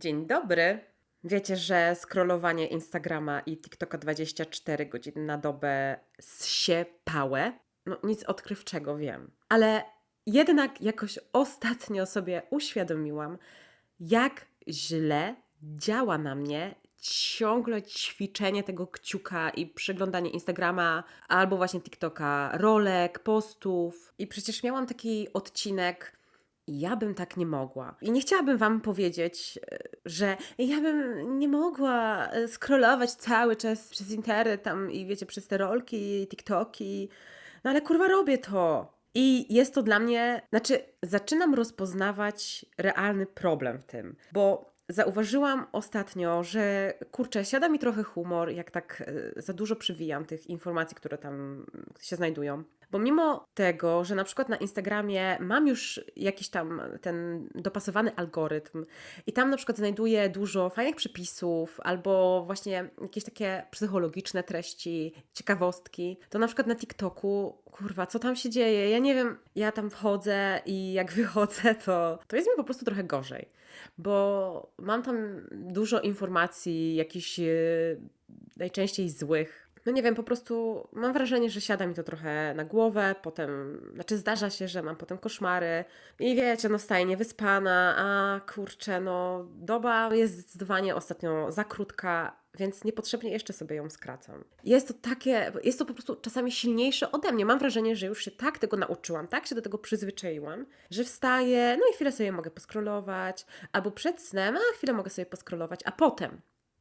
Dzień dobry. Wiecie, że scrollowanie Instagrama i TikToka 24 godziny na dobę pałę? No nic odkrywczego wiem. Ale jednak jakoś ostatnio sobie uświadomiłam, jak źle działa na mnie ciągle ćwiczenie tego kciuka i przeglądanie Instagrama albo właśnie TikToka, rolek, postów. I przecież miałam taki odcinek ja bym tak nie mogła. I nie chciałabym Wam powiedzieć, e, że ja bym nie mogła e, scrollować cały czas przez internet tam i wiecie, przez te rolki, TikToki. No ale kurwa robię to. I jest to dla mnie, znaczy, zaczynam rozpoznawać realny problem w tym, bo zauważyłam ostatnio, że kurczę, siada mi trochę humor, jak tak e, za dużo przywijam tych informacji, które tam się znajdują. Bo mimo tego, że na przykład na Instagramie mam już jakiś tam ten dopasowany algorytm i tam na przykład znajduję dużo fajnych przepisów albo właśnie jakieś takie psychologiczne treści, ciekawostki, to na przykład na TikToku, kurwa, co tam się dzieje? Ja nie wiem, ja tam wchodzę i jak wychodzę, to, to jest mi po prostu trochę gorzej, bo mam tam dużo informacji, jakichś yy, najczęściej złych, no nie wiem, po prostu mam wrażenie, że siada mi to trochę na głowę, potem, znaczy zdarza się, że mam potem koszmary i wiecie, no wstaję niewyspana, a kurczę, no doba jest zdecydowanie ostatnio za krótka, więc niepotrzebnie jeszcze sobie ją skracam. Jest to takie, jest to po prostu czasami silniejsze ode mnie. Mam wrażenie, że już się tak tego nauczyłam, tak się do tego przyzwyczaiłam, że wstaję, no i chwilę sobie mogę poskrolować, albo przed snem, a chwilę mogę sobie poskrolować, a potem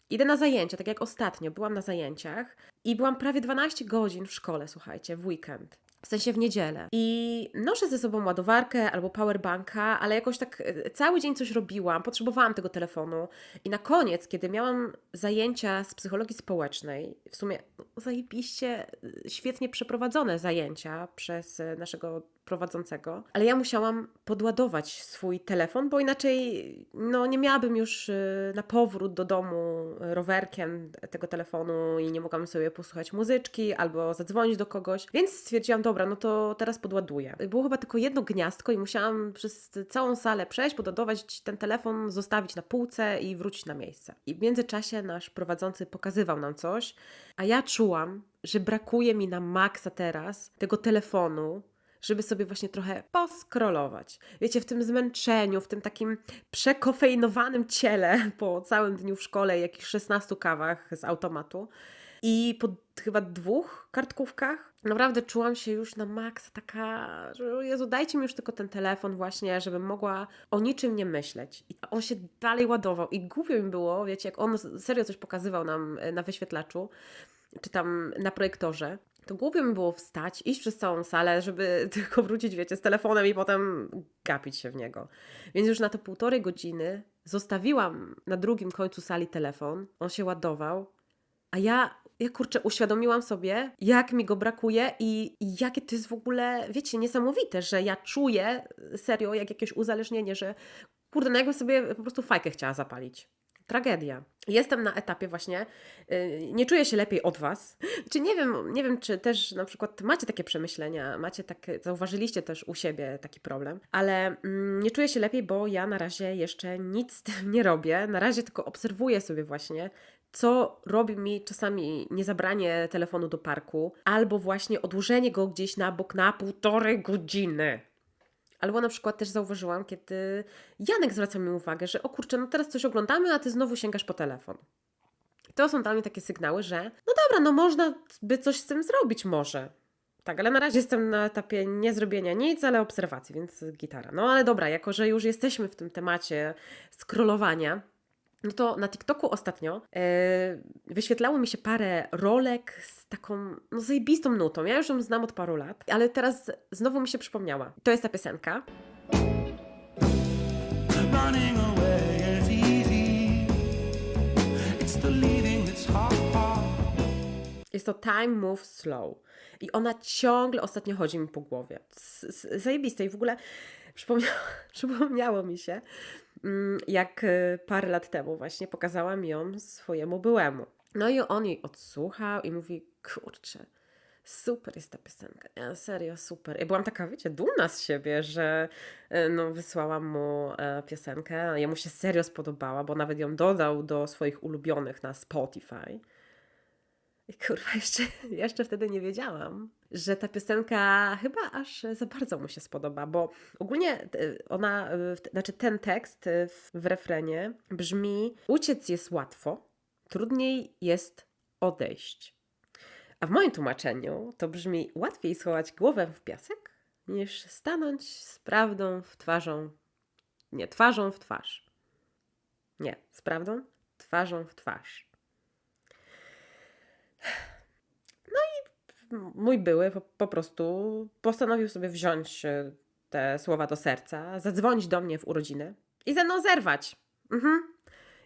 Idę na zajęcia, tak jak ostatnio byłam na zajęciach i byłam prawie 12 godzin w szkole, słuchajcie, w weekend. W sensie w niedzielę. I noszę ze sobą ładowarkę albo powerbanka, ale jakoś tak e, cały dzień coś robiłam, potrzebowałam tego telefonu. I na koniec, kiedy miałam zajęcia z psychologii społecznej, w sumie zajebiście, e, świetnie przeprowadzone zajęcia przez e, naszego prowadzącego, ale ja musiałam podładować swój telefon, bo inaczej no, nie miałabym już na powrót do domu rowerkiem tego telefonu i nie mogłam sobie posłuchać muzyczki albo zadzwonić do kogoś, więc stwierdziłam, dobra, no to teraz podładuję. Było chyba tylko jedno gniazdko i musiałam przez całą salę przejść, podładować ten telefon, zostawić na półce i wrócić na miejsce. I w międzyczasie nasz prowadzący pokazywał nam coś, a ja czułam, że brakuje mi na maksa teraz tego telefonu, żeby sobie właśnie trochę poskrolować. Wiecie, w tym zmęczeniu, w tym takim przekofeinowanym ciele po całym dniu w szkole, jakichś 16 kawach z automatu i po chyba dwóch kartkówkach naprawdę czułam się już na maks taka, że Jezu, dajcie mi już tylko ten telefon właśnie, żebym mogła o niczym nie myśleć. I on się dalej ładował i głupio mi było, wiecie, jak on serio coś pokazywał nam e, na wyświetlaczu, czy tam na projektorze, to głupio mi było wstać, iść przez całą salę, żeby tylko wrócić, wiecie, z telefonem i potem gapić się w niego. Więc już na te półtorej godziny zostawiłam na drugim końcu sali telefon, on się ładował, a ja, ja kurczę, uświadomiłam sobie, jak mi go brakuje i, jakie to jest w ogóle, wiecie, niesamowite, że ja czuję serio jak jakieś uzależnienie, że kurde, no jakbym sobie po prostu fajkę chciała zapalić tragedia. Jestem na etapie właśnie, yy, nie czuję się lepiej od Was. Czy nie wiem, nie wiem, czy też na przykład macie takie przemyślenia, macie takie, zauważyliście też u siebie taki problem, ale yy, nie czuję się lepiej, bo ja na razie jeszcze nic z tym nie robię. Na razie tylko obserwuję sobie właśnie, co robi mi czasami niezabranie telefonu do parku, albo właśnie odłożenie go gdzieś na bok na półtorej godziny. Albo na przykład też zauważyłam, kiedy Janek zwraca mi uwagę, że o kurczę, no teraz coś oglądamy, a ty znowu sięgasz po telefon. I to są dla mnie takie sygnały, że no dobra, no można by coś z tym zrobić może. Tak, ale na razie jestem na etapie nie zrobienia nic, ale obserwacji, więc gitara. No ale dobra, jako że już jesteśmy w tym temacie scrollowania, no to na TikToku ostatnio yy, wyświetlało mi się parę rolek z taką no, zajebistą nutą. Ja już ją znam od paru lat, ale teraz znowu mi się przypomniała. To jest ta piosenka. Jest to Time Move Slow. I ona ciągle ostatnio chodzi mi po głowie. Zajebiste. I w ogóle przypomniało, przypomniało mi się, jak y, parę lat temu właśnie pokazałam ją swojemu byłemu. No i on jej odsłuchał i mówi, kurczę, Super jest ta piosenka. Ja, serio, super. Ja byłam taka, wiecie, dumna z siebie, że e, no, wysłałam mu e, piosenkę. Jemu się serio spodobała, bo nawet ją dodał do swoich ulubionych na Spotify. Kurwa, jeszcze, jeszcze wtedy nie wiedziałam, że ta piosenka chyba aż za bardzo mu się spodoba, bo ogólnie ona, znaczy ten tekst e, w refrenie brzmi: Uciec jest łatwo, trudniej jest odejść. A w moim tłumaczeniu to brzmi: łatwiej schować głowę w piasek, niż stanąć z prawdą w twarzą. Nie, twarzą w twarz. Nie, z prawdą twarzą w twarz. M- mój były po, po prostu postanowił sobie wziąć e, te słowa do serca, zadzwonić do mnie w urodziny i ze mną zerwać. Mhm.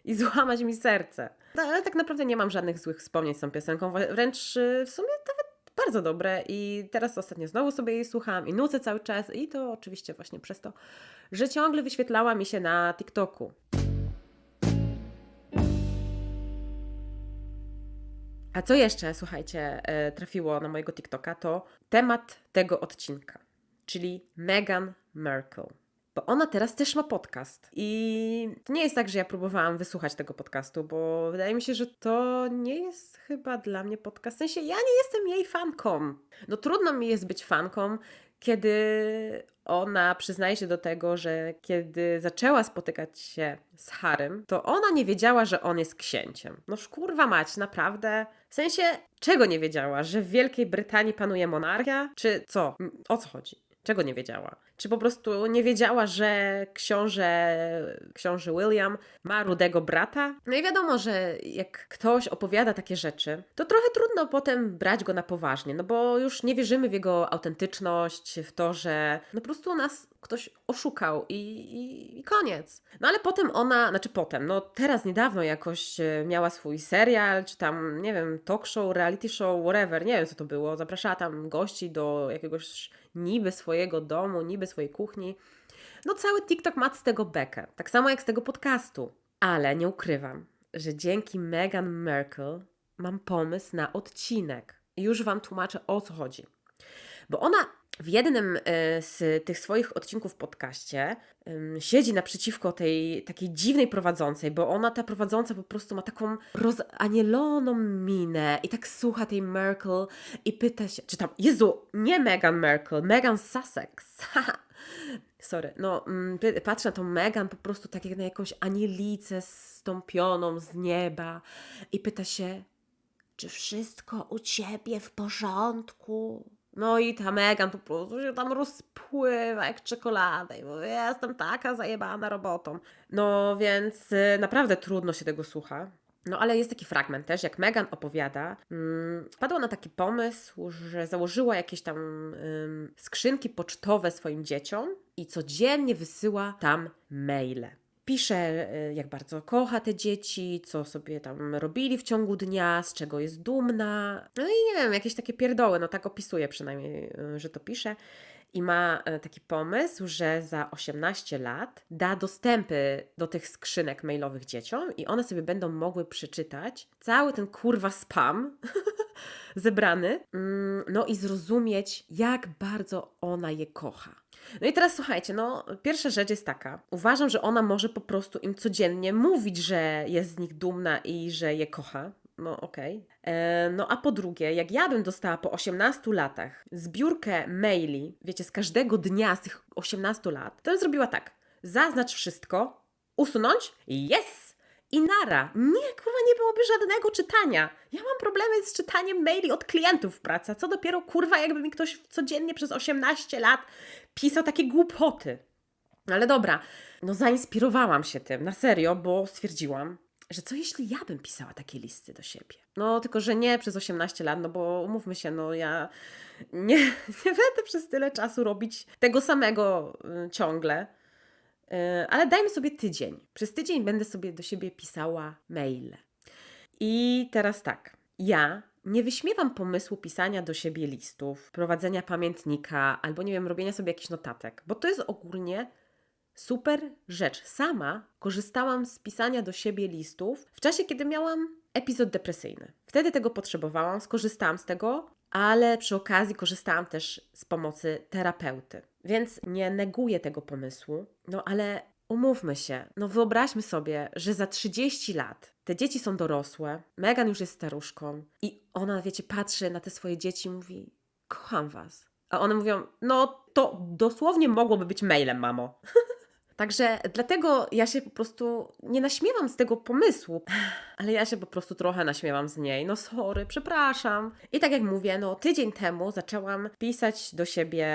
I złamać mi serce. No, ale tak naprawdę nie mam żadnych złych wspomnień z tą piosenką, wrę- wręcz e, w sumie nawet bardzo dobre i teraz ostatnio znowu sobie jej słucham i nucę cały czas i to oczywiście właśnie przez to, że ciągle wyświetlała mi się na TikToku. A co jeszcze, słuchajcie, e, trafiło na mojego TikToka, to temat tego odcinka, czyli Meghan Markle. Bo ona teraz też ma podcast. I to nie jest tak, że ja próbowałam wysłuchać tego podcastu, bo wydaje mi się, że to nie jest chyba dla mnie podcast. W sensie ja nie jestem jej fanką. No trudno mi jest być fanką, kiedy ona przyznaje się do tego, że kiedy zaczęła spotykać się z Harrym, to ona nie wiedziała, że on jest księciem. No kurwa mać, naprawdę? W sensie, czego nie wiedziała? Że w Wielkiej Brytanii panuje monarchia? Czy co? O co chodzi? Czego nie wiedziała? Czy po prostu nie wiedziała, że książę, książę William ma rudego brata? No i wiadomo, że jak ktoś opowiada takie rzeczy, to trochę trudno potem brać go na poważnie, no bo już nie wierzymy w jego autentyczność, w to, że no po prostu nas ktoś oszukał i, i, i koniec. No ale potem ona, znaczy potem, no teraz niedawno jakoś e, miała swój serial, czy tam, nie wiem, talk show, reality show, whatever, nie wiem co to było. Zapraszała tam gości do jakiegoś niby swojego domu, niby swojej kuchni. No cały TikTok ma z tego bekę, tak samo jak z tego podcastu. Ale nie ukrywam, że dzięki Meghan Markle mam pomysł na odcinek. Już Wam tłumaczę o co chodzi. Bo ona w jednym e, z tych swoich odcinków w podcaście siedzi naprzeciwko tej takiej dziwnej prowadzącej, bo ona, ta prowadząca po prostu ma taką rozanieloną minę i tak słucha tej Merkel i pyta się, czy tam, Jezu, nie Meghan Merkel, Meghan Sussex. Sorry, no mm, patrzę na tą Meghan po prostu tak jak na jakąś anielicę stąpioną z nieba i pyta się, czy wszystko u ciebie w porządku? No i ta Megan po prostu się tam rozpływa jak czekolada i mówi, jestem taka zajebana robotą. No więc y, naprawdę trudno się tego słucha. No ale jest taki fragment też, jak Megan opowiada, mm, wpadła na taki pomysł, że założyła jakieś tam skrzynki pocztowe swoim dzieciom i codziennie wysyła tam maile. Pisze, y, jak bardzo kocha te dzieci, co sobie tam robili w ciągu dnia, z czego jest dumna. No i nie wiem, jakieś takie pierdoły, no tak opisuje przynajmniej, y, że to pisze. I ma e, taki pomysł, że za 18 lat da dostępy do tych skrzynek mailowych dzieciom i one sobie będą mogły przeczytać cały ten kurwa spam zebrany, mm, no i zrozumieć, jak bardzo ona je kocha. No i teraz słuchajcie, no pierwsza rzecz jest taka. Uważam, że ona może po prostu im codziennie mówić, że jest z nich dumna i że je kocha. No okej. E, No a po drugie, jak ja bym dostała po 18 latach zbiórkę maili, wiecie, z każdego dnia z tych 18 lat, to bym zrobiła tak. Zaznacz wszystko, usunąć, yes! I nara. Nie, kurwa, nie byłoby żadnego czytania. Ja mam problemy z czytaniem maili od klientów w pracy. Co dopiero, kurwa, jakby mi ktoś codziennie przez 18 lat pisał takie głupoty. No ale dobra, no zainspirowałam się tym, na serio, bo stwierdziłam, że co jeśli ja bym pisała takie listy do siebie? No tylko, że nie przez 18 lat, no bo umówmy się, no ja nie, nie będę przez tyle czasu robić tego samego y, ciągle. Y, ale dajmy sobie tydzień. Przez tydzień będę sobie do siebie pisała maile. I teraz tak, ja nie wyśmiewam pomysłu pisania do siebie listów, prowadzenia pamiętnika albo nie wiem, robienia sobie jakichś notatek, bo to jest ogólnie super rzecz. Sama korzystałam z pisania do siebie listów w czasie, kiedy miałam epizod depresyjny. Wtedy tego potrzebowałam, skorzystałam z tego, ale przy okazji korzystałam też z pomocy terapeuty. Więc nie neguję tego pomysłu, no ale umówmy się, no wyobraźmy sobie, że za 30 lat te dzieci są dorosłe, Megan już jest staruszką i ona, wiecie, patrzy na te swoje dzieci i mówi: Kocham was. A one mówią: No to dosłownie mogłoby być mailem, mamo. Także dlatego ja się po prostu nie naśmiewam z tego pomysłu, ale ja się po prostu trochę naśmiewam z niej. No sorry, przepraszam. I tak jak mówię, no tydzień temu zaczęłam pisać do siebie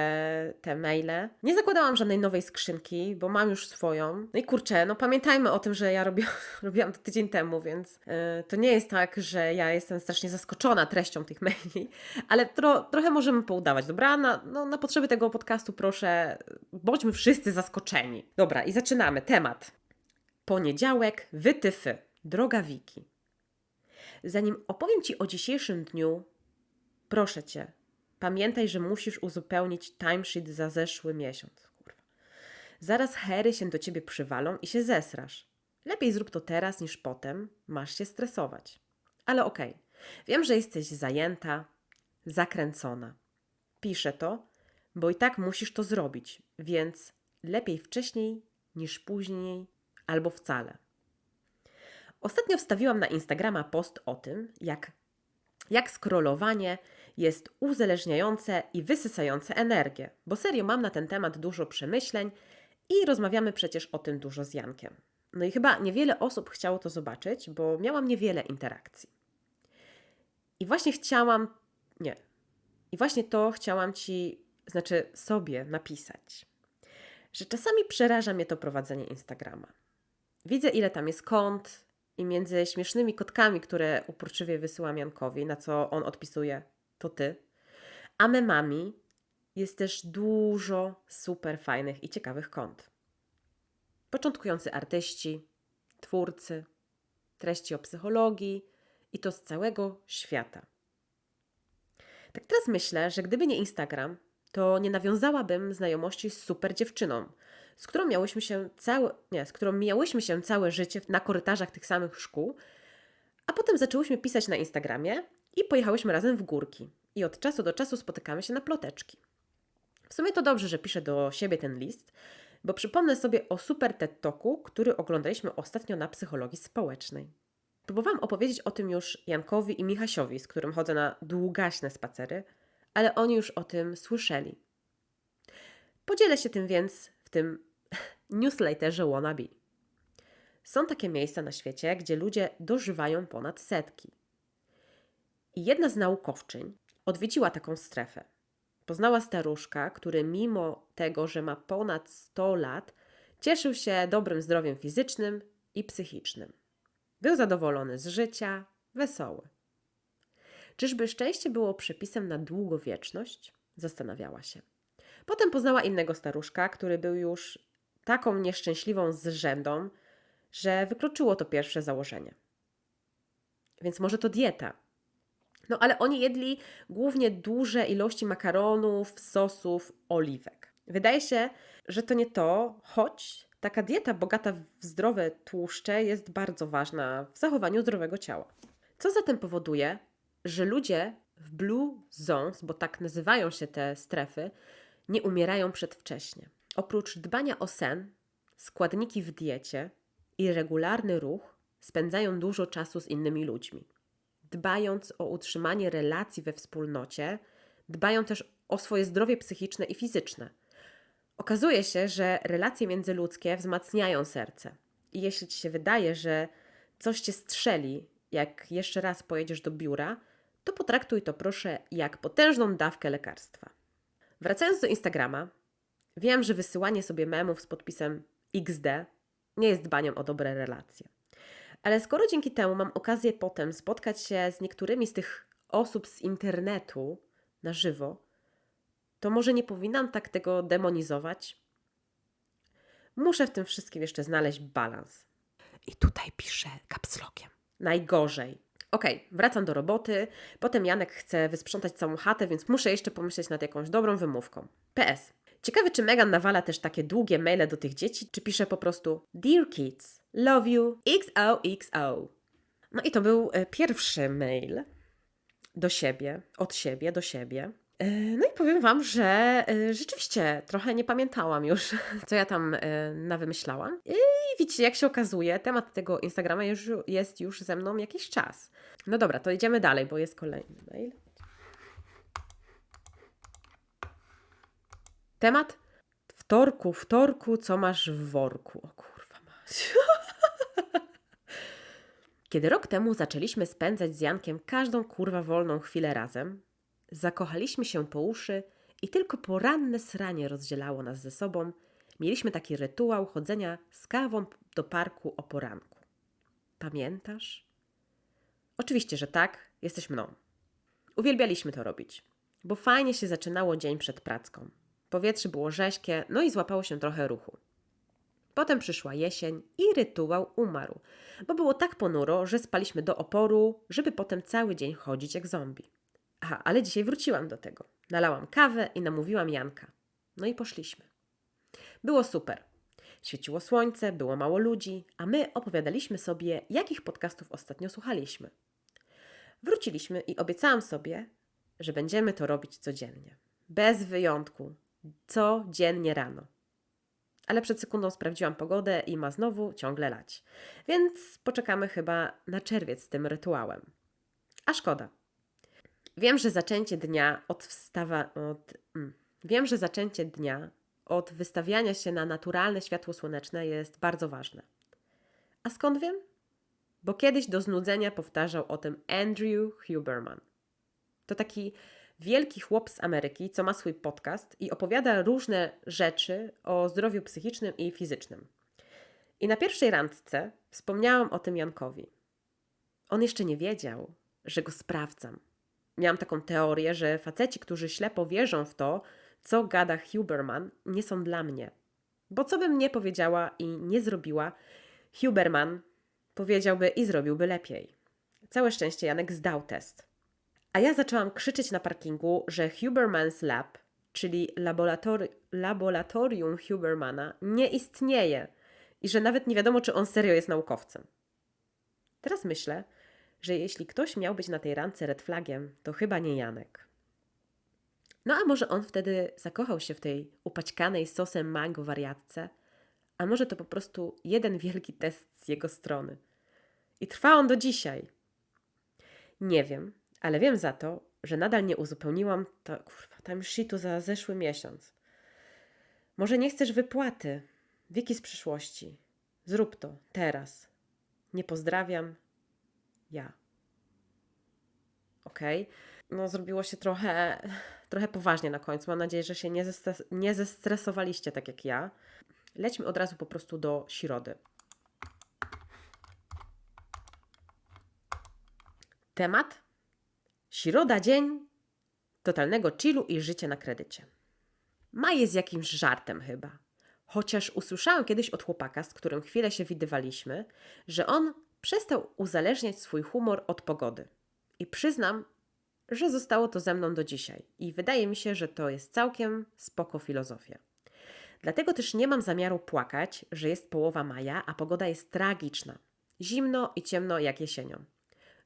te maile. Nie zakładałam żadnej nowej skrzynki, bo mam już swoją. No i kurczę, no pamiętajmy o tym, że ja robi, robiłam to tydzień temu, więc yy, to nie jest tak, że ja jestem strasznie zaskoczona treścią tych maili, ale tro, trochę możemy poudawać, dobra? Na, no, na potrzeby tego podcastu proszę, bądźmy wszyscy zaskoczeni. Dobra, i zaczynamy. Temat. Poniedziałek, wytyfy. Droga Wiki. Zanim opowiem Ci o dzisiejszym dniu, proszę Cię, pamiętaj, że musisz uzupełnić timesheet za zeszły miesiąc. Kurwa. Zaraz hery się do Ciebie przywalą i się zesrasz. Lepiej zrób to teraz niż potem, masz się stresować. Ale okej, okay. wiem, że jesteś zajęta, zakręcona. Piszę to, bo i tak musisz to zrobić, więc lepiej wcześniej niż później albo wcale. Ostatnio wstawiłam na Instagrama post o tym, jak, jak scrollowanie jest uzależniające i wysysające energię, bo serio mam na ten temat dużo przemyśleń i rozmawiamy przecież o tym dużo z Jankiem. No i chyba niewiele osób chciało to zobaczyć, bo miałam niewiele interakcji. I właśnie chciałam, nie, i właśnie to chciałam Ci, znaczy sobie napisać że czasami przeraża mnie to prowadzenie Instagrama. Widzę, ile tam jest kont i między śmiesznymi kotkami, które uporczywie wysyłam Jankowi, na co on odpisuje, to ty, a memami jest też dużo super fajnych i ciekawych kont. Początkujący artyści, twórcy, treści o psychologii i to z całego świata. Tak teraz myślę, że gdyby nie Instagram, to nie nawiązałabym znajomości z super dziewczyną, z którą miałyśmy się całe, nie, z którą miałyśmy się całe życie na korytarzach tych samych szkół, a potem zaczęłyśmy pisać na Instagramie i pojechałyśmy razem w górki. I od czasu do czasu spotykamy się na ploteczki. W sumie to dobrze, że piszę do siebie ten list, bo przypomnę sobie o super TED Talku, który oglądaliśmy ostatnio na psychologii społecznej. Próbowałam opowiedzieć o tym już Jankowi i Michasiowi, z którym chodzę na długaśne spacery – ale oni już o tym słyszeli. Podzielę się tym więc w tym newsletterze Wannabe. Są takie miejsca na świecie, gdzie ludzie dożywają ponad setki. I jedna z naukowczyń odwiedziła taką strefę. Poznała staruszka, który mimo tego, że ma ponad 100 lat, cieszył się dobrym zdrowiem fizycznym i psychicznym. Był zadowolony z życia, wesoły. Czyżby szczęście było przepisem na długowieczność? Zastanawiała się. Potem poznała innego staruszka, który był już taką nieszczęśliwą zrzędą, że wykluczyło to pierwsze założenie. Więc może to dieta. No ale oni jedli głównie duże ilości makaronów, sosów, oliwek. Wydaje się, że to nie to, choć taka dieta bogata w zdrowe tłuszcze jest bardzo ważna w zachowaniu zdrowego ciała. Co zatem powoduje, że ludzie w Blue Zones, bo tak nazywają się te strefy, nie umierają przedwcześnie. Oprócz dbania o sen, składniki w diecie i regularny ruch spędzają dużo czasu z innymi ludźmi. Dbając o utrzymanie relacji we wspólnocie, dbają też o swoje zdrowie psychiczne i fizyczne. Okazuje się, że relacje międzyludzkie wzmacniają serce. I jeśli ci się wydaje, że coś cię strzeli, jak jeszcze raz pojedziesz do biura, to potraktuj to proszę jak potężną dawkę lekarstwa. Wracając do Instagrama, wiem, że wysyłanie sobie memów z podpisem XD nie jest dbaniem o dobre relacje. Ale skoro dzięki temu mam okazję potem spotkać się z niektórymi z tych osób z internetu na żywo, to może nie powinnam tak tego demonizować? Muszę w tym wszystkim jeszcze znaleźć balans. I tutaj piszę kapslokiem. Najgorzej Okej, okay, wracam do roboty. Potem Janek chce wysprzątać całą chatę, więc muszę jeszcze pomyśleć nad jakąś dobrą wymówką. PS. Ciekawe, czy Megan nawala też takie długie maile do tych dzieci, czy pisze po prostu Dear kids, love you, XOXO. No i to był e, pierwszy mail. do siebie, od siebie do siebie. E, No i powiem Wam, że e, rzeczywiście trochę nie pamiętałam już, co ja tam e, nawymyślałam. I widzicie, jak się okazuje, temat tego Instagrama już, jest już ze mną jakiś czas. No dobra, to idziemy dalej, bo jest kolejny mail. Temat wtorku, wtorku, co masz w worku? O kurwa mać. Kiedy rok temu zaczęliśmy spędzać z Jankiem każdą kurwa wolną chwilę razem, zakochaliśmy się po uszy i tylko poranne sranie rozdzielało nas ze sobą. Mieliśmy taki rytuał chodzenia z kawą do parku o poranku. Pamiętasz? Oczywiście, że tak, jesteś mną. Uwielbialiśmy to robić, bo fajnie się zaczynało dzień przed pracką. Powietrze było rześkie, no i złapało się trochę ruchu. Potem przyszła jesień i rytuał umarł, bo było tak ponuro, że spaliśmy do oporu, żeby potem cały dzień chodzić jak zombie. Aha, ale dzisiaj wróciłam do tego. Nalałam kawę i namówiłam Janka. No i poszliśmy. Było super. Świeciło słońce, było mało ludzi, a my opowiadaliśmy sobie, jakich podcastów ostatnio słuchaliśmy. Wróciliśmy i obiecałam sobie, że będziemy to robić codziennie. Bez wyjątku. Codziennie rano. Ale przed sekundą sprawdziłam pogodę i ma znowu ciągle lać. Więc poczekamy chyba na czerwiec z tym rytuałem. A szkoda. Wiem, że zaczęcie dnia od wstawa... Od, mm, wiem, że zaczęcie dnia od wystawiania się na naturalne światło słoneczne jest bardzo ważne. A skąd wiem? Bo kiedyś do znudzenia powtarzał o tym Andrew Huberman. To taki wielki chłop z Ameryki, co ma swój podcast i opowiada różne rzeczy o zdrowiu psychicznym i fizycznym. I na pierwszej randce wspomniałam o tym Jankowi. On jeszcze nie wiedział, że go sprawdzam. Miałam taką teorię, że faceci, którzy ślepo wierzą w to, co gada Huberman, nie są dla mnie. Bo co bym nie powiedziała i nie zrobiła, Huberman powiedziałby i zrobiłby lepiej. Całe szczęście Janek zdał test. A ja zaczęłam krzyczeć na parkingu, że Huberman's Lab, czyli laboratori- laboratorium Hubermana, nie istnieje i że nawet nie wiadomo, czy on serio jest naukowcem. Teraz myślę, że jeśli ktoś miał być na tej randce red flagiem, to chyba nie Janek. No a może on wtedy zakochał się w tej upaćkanej sosem mango wariatce, a może to po prostu jeden wielki test z jego strony. I trwa on do dzisiaj. Nie wiem, ale wiem za to, że nadal nie uzupełniłam to, kurwa, tam shitu za zeszły miesiąc. Może nie chcesz wypłaty? Wieki z przyszłości. Zrób to, teraz. Nie pozdrawiam. Ja. Okej. No, zrobiło się trochę, trochę poważnie na końcu. Mam nadzieję, że się nie, zestres- nie zestresowaliście tak jak ja. Lećmy od razu po prostu do środy. Temat? Środa dzień totalnego chillu i życia na kredycie. Maj jest jakimś żartem chyba. Chociaż usłyszałam kiedyś od chłopaka, z którym chwilę się widywaliśmy, że on przestał uzależniać swój humor od pogody. I przyznam, że zostało to ze mną do dzisiaj. I wydaje mi się, że to jest całkiem spoko filozofia. Dlatego też nie mam zamiaru płakać, że jest połowa maja, a pogoda jest tragiczna. Zimno i ciemno jak jesienią.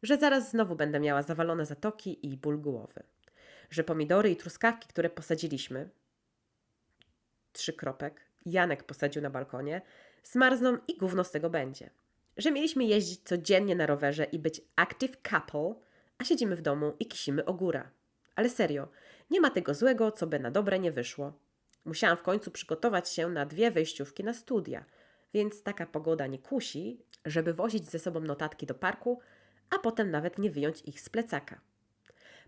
Że zaraz znowu będę miała zawalone zatoki i ból głowy. Że pomidory i truskawki, które posadziliśmy, trzy kropek, Janek posadził na balkonie, zmarzną i gówno z tego będzie. Że mieliśmy jeździć codziennie na rowerze i być active couple, a siedzimy w domu i kisimy o góra. Ale serio, nie ma tego złego, co by na dobre nie wyszło. Musiałam w końcu przygotować się na dwie wejściówki na studia, więc taka pogoda nie kusi, żeby wozić ze sobą notatki do parku, a potem nawet nie wyjąć ich z plecaka.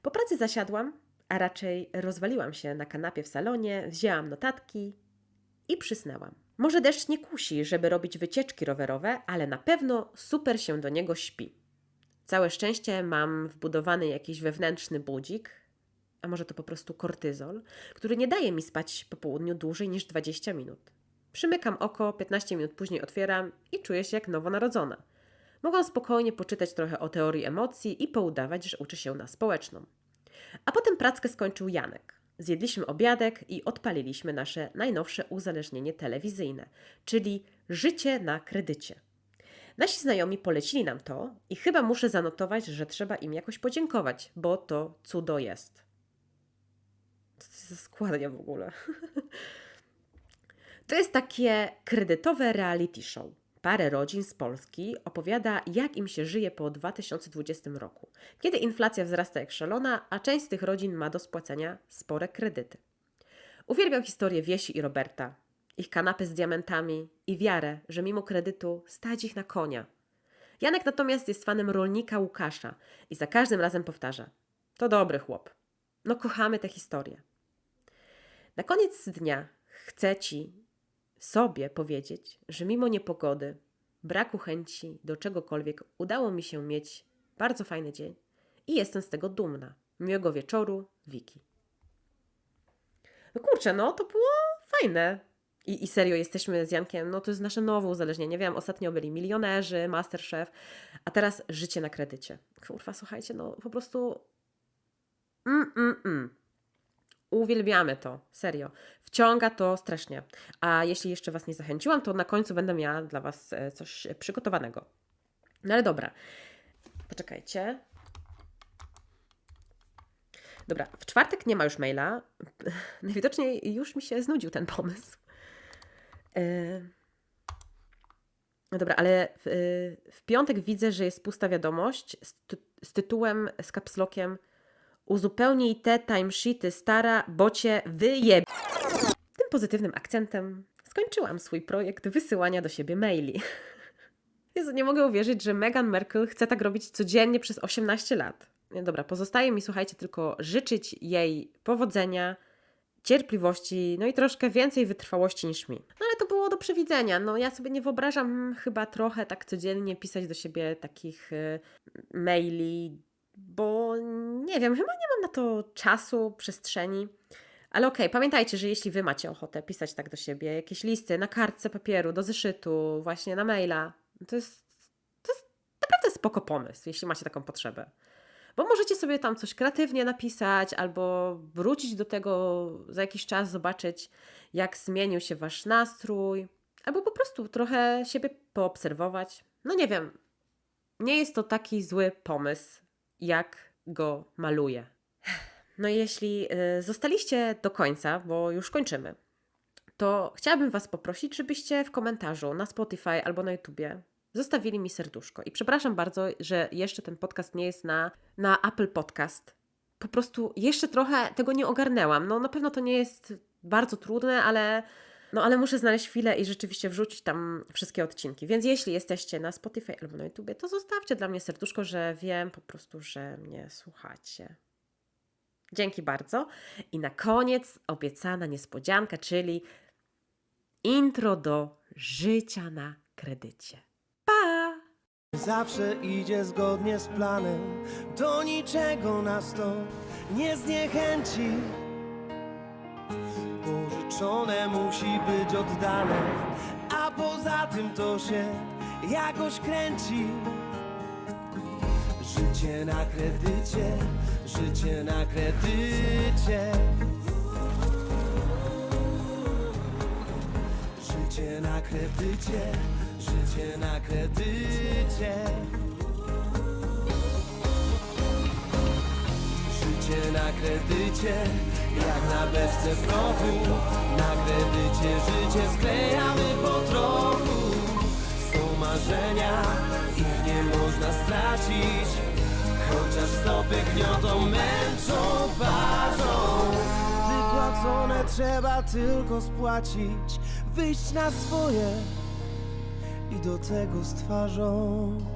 Po pracy zasiadłam, a raczej rozwaliłam się na kanapie w salonie, wzięłam notatki i przysnęłam. Może deszcz nie kusi, żeby robić wycieczki rowerowe, ale na pewno super się do niego śpi. Całe szczęście mam wbudowany jakiś wewnętrzny budzik, a może to po prostu kortyzol, który nie daje mi spać po południu dłużej niż 20 minut. Przymykam oko, 15 minut później otwieram i czuję się jak nowonarodzona. Mogłam spokojnie poczytać trochę o teorii emocji i poudawać, że uczy się na społeczną. A potem prackę skończył Janek. Zjedliśmy obiadek i odpaliliśmy nasze najnowsze uzależnienie telewizyjne, czyli życie na kredycie. Nasi znajomi polecili nam to i chyba muszę zanotować, że trzeba im jakoś podziękować, bo to cudo jest. Co w ogóle? To jest takie kredytowe reality show. Parę rodzin z Polski opowiada, jak im się żyje po 2020 roku, kiedy inflacja wzrasta jak szalona, a część z tych rodzin ma do spłacenia spore kredyty. Uwielbiam historię Wiesi i Roberta, ich kanapy z diamentami i wiarę, że mimo kredytu stać ich na konia. Janek natomiast jest fanem rolnika Łukasza i za każdym razem powtarza: To dobry chłop. No, kochamy tę historię. Na koniec dnia chcę ci sobie powiedzieć, że mimo niepogody, braku chęci do czegokolwiek, udało mi się mieć bardzo fajny dzień i jestem z tego dumna. Miłego wieczoru, Wiki. No kurczę, no to było fajne. I, I serio, jesteśmy z Jankiem, no to jest nasze nowe uzależnienie. Wiem, ostatnio byli milionerzy, masterchef, a teraz życie na kredycie. Kurwa, słuchajcie, no po prostu... Mm, mm, mm. Uwielbiamy to, serio. Wciąga to strasznie. A jeśli jeszcze Was nie zachęciłam, to na końcu będę miała dla Was e, coś przygotowanego. No ale dobra. Poczekajcie. Dobra, w czwartek nie ma już maila. Najwidoczniej już mi się znudził ten pomysł. E, No dobra, ale w, e, w piątek widzę, że jest pusta wiadomość z, ty z tytułem, z kapslokiem Uzupełnij te timesheety stara, bo cię wyjeb... Tym pozytywnym akcentem skończyłam swój projekt wysyłania do siebie maili. Jezu, nie mogę uwierzyć, że Meghan Merkel chce tak robić codziennie przez 18 lat. Dobra, pozostaje mi, słuchajcie, tylko życzyć jej powodzenia, cierpliwości, no i troszkę więcej wytrwałości niż mi. No ale to było do przewidzenia. No ja sobie nie wyobrażam chyba trochę tak codziennie pisać do siebie takich y, maili, bo nie wiem, chyba nie mam na to czasu, przestrzeni. Ale okej, pamiętajcie, że jeśli wy macie ochotę pisać tak do siebie, jakieś listy na kartce papieru, do zeszytu, właśnie na maila, to jest, to jest naprawdę spoko pomysł, jeśli macie taką potrzebę. Bo możecie sobie tam coś kreatywnie napisać, albo wrócić do tego za jakiś czas, zobaczyć, jak zmienił się wasz nastrój, albo po prostu trochę siebie poobserwować. No nie wiem, nie jest to taki zły pomysł, jak go maluję. No i jeśli y, zostaliście do końca, bo już kończymy, to chciałabym Was poprosić, żebyście w komentarzu na Spotify albo na YouTubie zostawili mi serduszko. I przepraszam bardzo, że jeszcze ten podcast nie jest na, na Apple Podcast. Po prostu jeszcze trochę tego nie ogarnęłam. No na pewno to nie jest bardzo trudne, ale, no, ale muszę znaleźć chwilę i rzeczywiście wrzucić tam wszystkie odcinki. Więc jeśli jesteście na Spotify albo na YouTubie, to zostawcie dla mnie serduszko, że wiem po prostu, że mnie słuchacie. Dzięki bardzo. I na koniec obiecana niespodzianka, czyli intro do życia na kredycie. Pa! Zawsze idzie zgodnie z planem, do niczego nas to nie zniechęci. Pożyczone musi być oddane, a poza tym to się jakoś kręci. Życie na kredycie, życie na kredycie. Życie na kredycie, życie na kredycie. Na kredycie, jak na beczce prochu. Na kredycie życie sklejamy po trochu. Są marzenia, ich nie można stracić. Chociaż stopy gniotą, męczą, parzą. Wypłacone trzeba tylko spłacić, wyjść na swoje i do tego z twarzą.